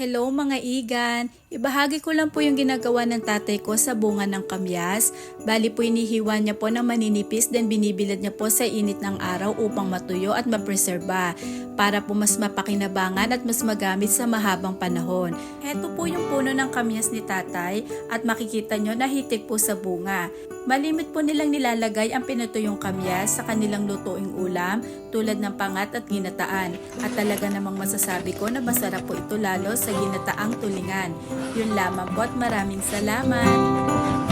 Hello mga igan! Ibahagi ko lang po yung ginagawa ng tatay ko sa bunga ng kamyas. Bali po inihiwa niya po ng maninipis then binibilad niya po sa init ng araw upang matuyo at mapreserba para po mas mapakinabangan at mas magamit sa mahabang panahon. Heto po yung puno ng kamyas ni tatay at makikita nyo na hitik po sa bunga. Malimit po nilang nilalagay ang pinutuyong kamyas sa kanilang lutuing ulam tulad ng pangat at ginataan. At talaga namang masasabi ko na masarap po ito lalo sa ginataang tulingan. Yun lamang po at maraming salamat.